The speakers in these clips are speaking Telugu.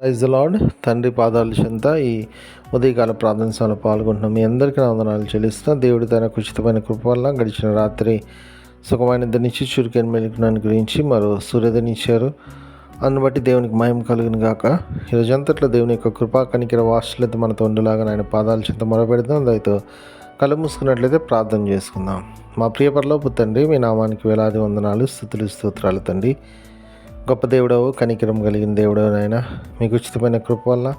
ప్రైజ్ లార్డ్ తండ్రి పాదాల చెంత ఈ ఉదయకాల ప్రార్థన సభలో పాల్గొంటున్నాం. మీ అందరికీ వందనాలు చెల్లిస్తున్నా. దేవుడి తన ఉచితమైన కృప వల్ల గడిచిన రాత్రి సుఖమైన నుంచి చురుకైన మెలుగునాన్ని గురించి మరో సూర్యధనిచ్చారు అందును బట్టి దేవునికి మహిమ కలుగును గాక. ఈరోజంతట్లో దేవుని యొక్క కృపా కనికిర వాత్సల్యత మనతో ఉండేలాగా ఆయన పాదాల చెంత మొరపెడదాం దానితో కళ్ళు మూసుకున్నట్లయితే ప్రార్థన చేసుకుందాం. మా ప్రియపరలోపు తండ్రి మీ నామానికి వేలాది వందనాలు స్థుతులు స్తోత్రాలు తండ్రి. గొప్ప దేవుడవు కనికరం కలిగిన దేవుడవు నాయన. మీకు ఉచితమైన కృప వల్ల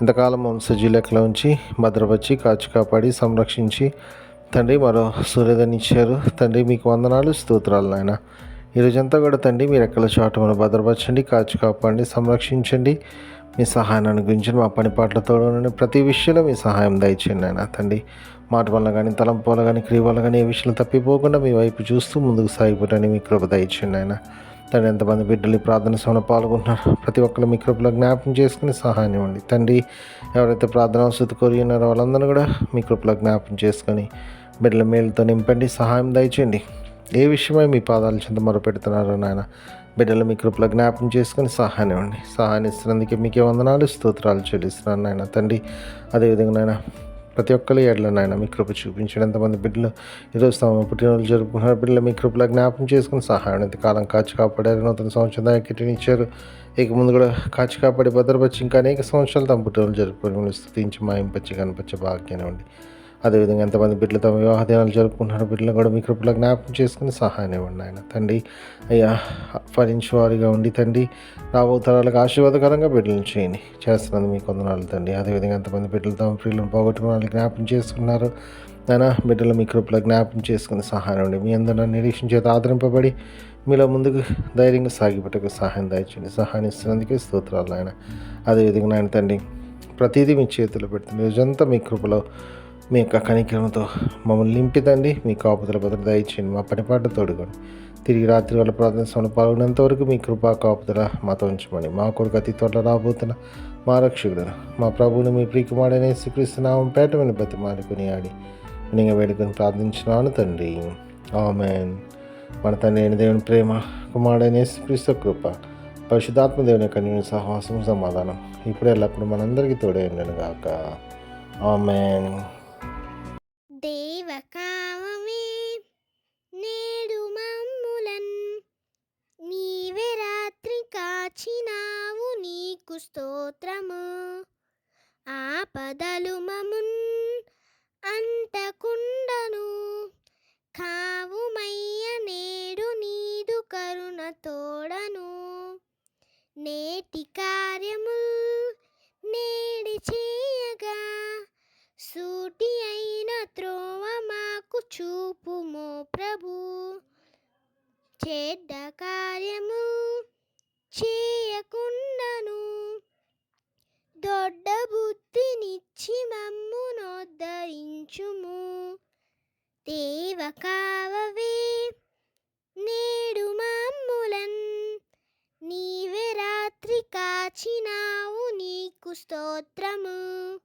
ఇంతకాలం వంశజీ లెక్కలో ఉంచి భద్రపరిచి కాచి కాపాడి సంరక్షించి తండ్రి మరో సూర్యోదయం ఇచ్చారు. తండ్రి మీకు వందనాలు స్తోత్రాలు నాయన. ఈరోజంతా కూడా తండ్రి మీరు ఎక్కడ చోట మనం భద్రపరచండి కాచి కాపాడండి సంరక్షించండి. మీ సహాయాన్ని అనుగ్రహించండి మా పని పాటలతో ప్రతి విషయంలో మీ సహాయం దయచేయండి ఆయన తండ్రి. మాట వల్ల కానీ తలంపు వల్ల కానీ క్రియ వల్ల కానీ ఏ విషయంలో తప్పిపోకుండా మీ వైపు చూస్తూ ముందుకు సాగిపోవడానికి మీ కృప దయచేయండి ఆయన తండ్రి ఎంతమంది బిడ్డలు ఈ ప్రార్థన సమయంలో పాల్గొంటున్నారు? ప్రతి ఒక్కరు మీ కృపలో జ్ఞాపకం చేసుకుని సహాయం ఇవ్వండి. తండ్రి ఎవరైతే ప్రార్థన అవసరం కోరి ఉన్నారో వాళ్ళందరూ కూడా మీ కృపలో జ్ఞాపకం చేసుకొని బిడ్డల మేలుతో నింపండి సహాయం దయచేయండి. ఏ విషయమై మీ పాదాలు చెంత మొరపెడుతున్నారో నాయన బిడ్డలు మీ కృపలో జ్ఞాపకం చేసుకొని సహాయం ఇవ్వండి. సహాయం ఇస్తున్నందుకే మీకే వందనాలు స్తోత్రాలు చెల్లిస్తున్నాను నాయన. తండ్రి అదేవిధంగా నాయన ప్రతి ఒక్కరి ఏడలో నాయన మీ కృప చూపించండి. ఎంతమంది బిడ్డలు ఈరోజు తమ పుట్టినరోజు జరుపుకున్నారు బిడ్డలు మీ కృపలో జ్ఞాపం చేసుకుని సహాయం ఇంతకాలం కాచి కాపాడారు. నూతన సంవత్సరం దానికి ఇచ్చారు. ఇక ముందు కూడా కాచి కాపాడి భద్రపరిచి ఇంకా అనేక సంవత్సరాలు తమ పుట్టినరోజు జరుపుకొని మిమ్మల్ని స్థుతించి మాయింపచ్చి కనిపించే భాగ్యాన్ని ఉండి అదేవిధంగా ఎంతమంది బిడ్డలు తమ వివాహ దినాలు జరుపుకుంటున్నారు బిడ్డలు కూడా మీ కృపలో జ్ఞాపకం చేసుకుని సహాయం ఇవ్వండి ఆయన తండ్రి అయ్యా ఫలించు వారిగా ఉండి తండ్రి రాబో తరాలకు ఆశీర్వాదకరంగా బిడ్డలను చేయండి. చేస్తున్నందుకు మీకు వందనాలు తండ్రి. అదేవిధంగా ఎంతమంది బిడ్డలు తమ ప్రియులను పోగొట్టుకున్న వాళ్ళు జ్ఞాపకం చేసుకున్నారు నానా బిడ్డలు మీ కృపలో జ్ఞాపకం చేసుకుని సహాయం ఉండి మీ అందరూ నిరీక్షణ చేత ఆదరింపబడి మీలో ముందుకు ధైర్యంగా సాగిపట్టకు సహాయం దాయించండి సహాయం ఇస్తున్నందుకే స్తోత్రాలు ఆయన అదేవిధంగా నాయన తండ్రి ప్రతిదీ మీ చేతిలో పెడుతుంది. రోజంతా మీ కృపలో మీ యొక్క కనికరంతో మమ్మల్ని నింపితండి మీ కాపుదల భద్రత దయచేయండి. మా పనిపాట తోడుకోండి తిరిగి రాత్రి వాళ్ళ ప్రార్థన సమయంలో పాల్గొనేంత వరకు మీ కృపా కాపుదల మాతో ఉంచమని మా కొడుకు అతి త్వరలో రాబోతున్న మా రక్షకుడు మా ప్రభువుని మీ ప్రియకుమారనే శ్రీకృష్ణనామం పేట బతి మాడుకుని ఆడి వినిగా వేడుకొని ప్రార్థించినాను తండ్రి. ఆమెన్. మన తండ్రి అయిన దేవుని ప్రేమ కుమారుడైన యేసుక్రీస్తు కృప పరిశుధాత్మ దేవుని యొక్క నేను సహవాసం సమాధానం ఇప్పుడు ఎల్లప్పుడు మనందరికీ తోడే ఉండను గాక ఆమెన్. దేవకామమే నేడు మమ్ములన్. నీవే రాత్రి కాచినావు నీకు స్తోత్రము. ఆపదలు మమున్ అంటకుండను చెడ్డ కార్యము చేయకుండాను. దొడ్డ బుద్ధినిచ్చి మమ్ము నోద్ధరించుము. దేవ కావవే నేడు మమ్ములన్. నీవే రాత్రి కాచినావు నీకు స్తోత్రము.